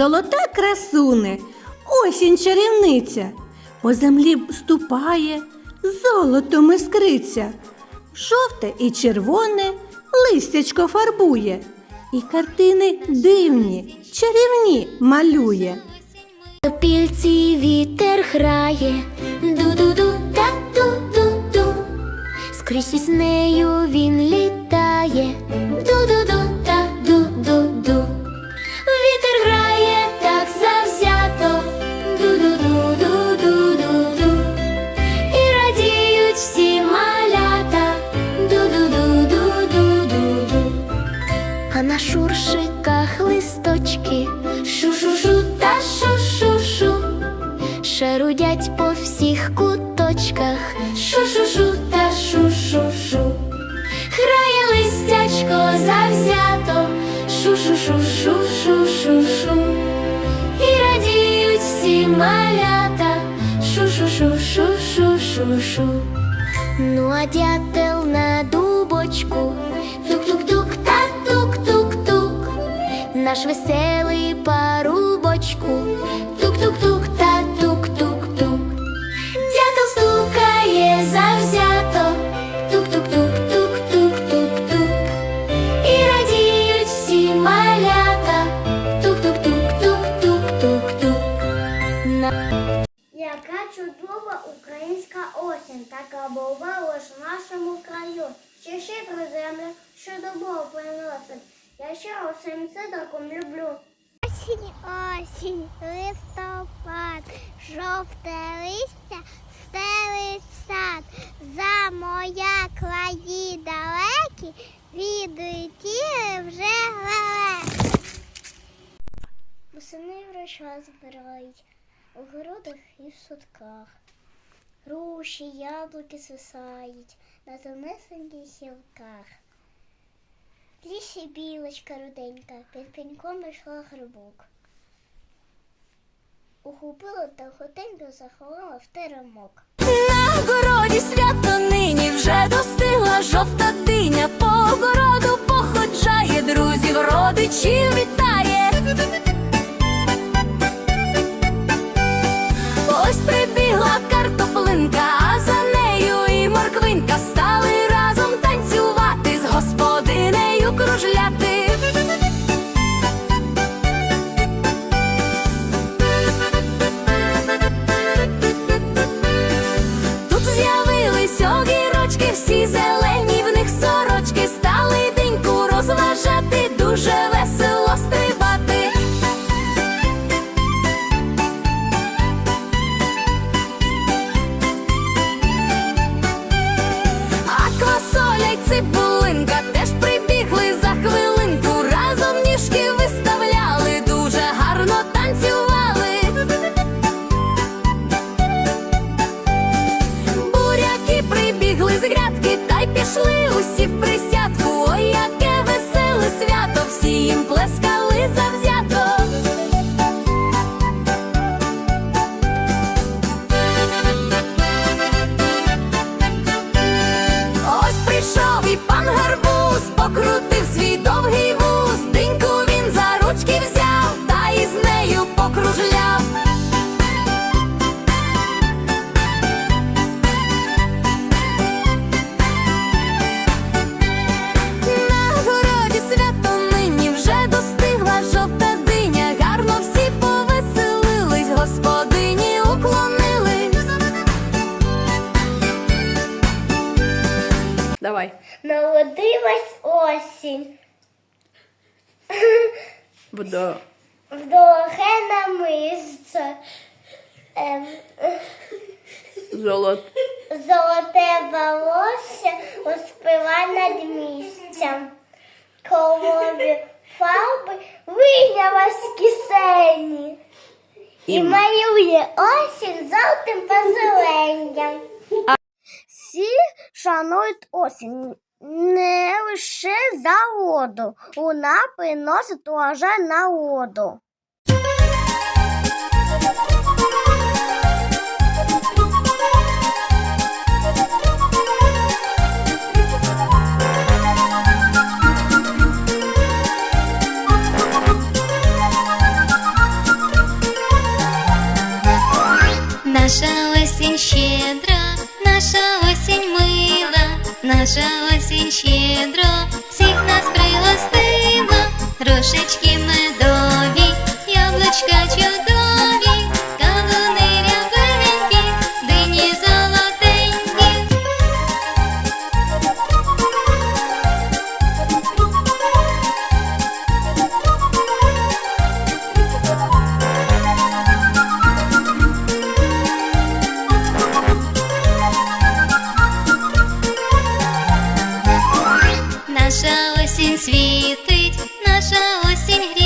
золота красуне, осінь чарівниця, по землі ступає, золотом іскриться, жовте і червоне листячко фарбує, і картини дивні, чарівні малює. Пільці вітер грає, ду-ду-ду, та ду-ду-ду. Скрізь із нею він літає, ду-ду-ду. Куточках шу-шу-шу та шу-шу-шу. Грає листячко завзято. Шу-шу-шу-шу-шу-шу-шу І радіють всі малята. Шу-шу-шу-шу-шу-шу. Ну а дятел на дубочку. Тук-тук-тук та тук-тук-тук. Наш веселий парубочку чудова українська осінь, така була лиш в нашому краю. Ще щедро земля, що добро приносить. Я ще усім цидоком люблю. Осінь, осінь, листопад, жовте листя, стелить сад. За моя краї далекі, відлетіли вже лелеки. Восени врача збирають у городах і в садках. Груші, яблуки свисають на тонесеньких гілках. В лісі білочка руденька, під пеньком йшла грибок. Ухопила та хотенько заховала в теремок. На городі свято нині вже достигла жовта диня, по городу походжає, друзів, родичів вітає. Давай. Народилась осінь. Буду. В дороге намисце. Ем, Золот. Золоте волосся розпила над місцем. Колові фарби вийняла з кисені. І І- малює осінь жовтим позеленням всі шанують осінь. Не лише за воду. Вона приносить урожай на воду. Наша осень щедра осінь мила, наша осінь щедро, всіх нас пригостила, Рушечки медові, яблучка чудові. світить, наша осінь.